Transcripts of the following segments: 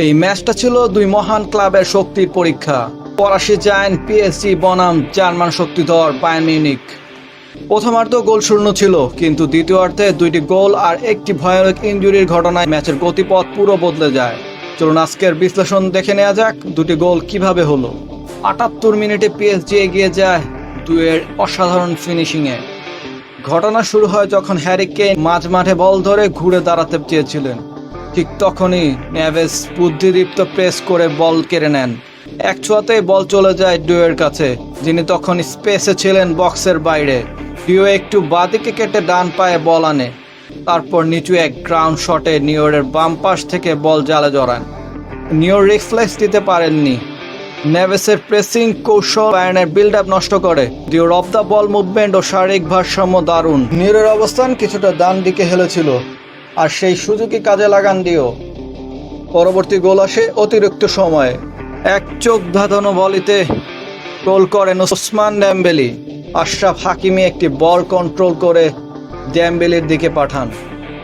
এই ম্যাচটা ছিল দুই মহান ক্লাবের শক্তির পরীক্ষা। ফরাসি জায়ান্ট পিএসজি বনাম জার্মান শক্তিধর বায়ার্ন মিউনিক প্রথমার্ধ গোল শূন্য ছিল, কিন্তু দ্বিতীয়ার্ধে দুইটি গোল আর একটি ভয়ানক ইনজুরির ঘটনায় ম্যাচের গতিপথ পুরো বদলে যায়। চলুন আজকের বিশ্লেষণ দেখে নেওয়া যাক দুটি গোল কীভাবে হলো। আটাত্তর মিনিটে পিএসজি এগিয়ে যায় দুয়ের অসাধারণ ফিনিশিংয়ে। ঘটনা শুরু হয় যখন হ্যারি মাঝ মাঠে বল ধরে ঘুরে দাঁড়াতে চেয়েছিলেন। ঠিক তখনই নেভেস বুদ্ধিদীপ্ত প্রেস করে বল কেড়ে নেন। এক ছোঁয়াতেই বল চলে যায় ডিওয়ের কাছে, যিনি তখন স্পেসে ছিলেন বক্সের বাইরে। ডিও একটু বাদিকে কেটে ডান পায়ে বল আনে। তারপর নিচু এক গ্রাউন্ড শটে নিউয়ের বাম পাশ থেকে বল জালে জড়ান। নিউর রিফ্লেক্স দিতে পারেননি। নেভেসের প্রেসিং কৌশল বায়ার্নের বিল্ড আপ নষ্ট করে। ডিওর অফ দ্য বল মুভমেন্ট ও শারীরিক ভারসাম্য দারুণ। নিউরের অবস্থান কিছুটা ডান দিকে হেলেছিল। আর সেই সুযোগই কাজে লাগান ডিও পরবর্তী গোল আসে অতিরিক্ত সময়ে। এক চোখ ধাঁধানো বলিতে গোল করেন ওসমান ড্যাম্বেলি। আশরাফ হাকিমি একটি বল কন্ট্রোল করে ড্যাম্বেলির দিকে পাঠান।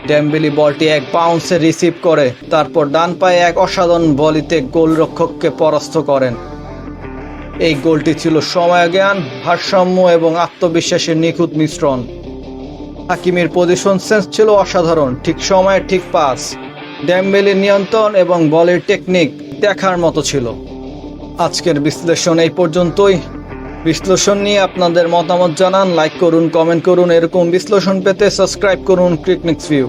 ড্যাম্বেলি বলটি এক বাউন্সে রিসিভ করে, তারপর ডান পায়ে এক অসাধারণ বলিতে গোলরক্ষককে পরাস্ত করেন। এই গোলটি ছিল সময়জ্ঞান, ভারসাম্য এবং আত্মবিশ্বাসের নিখুঁত মিশ্রণ। হাকিমের পজিশন সেন্স ছিল অসাধারণ। ঠিক সময়ে ঠিক পাস। ড্যাম্বেলের নিয়ন্ত্রণ এবং বলের টেকনিক দেখার মতো ছিল। আজকের বিশ্লেষণ এই পর্যন্তই। বিশ্লেষণ নিয়ে আপনাদের মতামত জানান লাইক করুন কমেন্ট করুন, এরকম বিশ্লেষণ পেতে সাবস্ক্রাইব করুন ক্রিকনিক্স ভিউ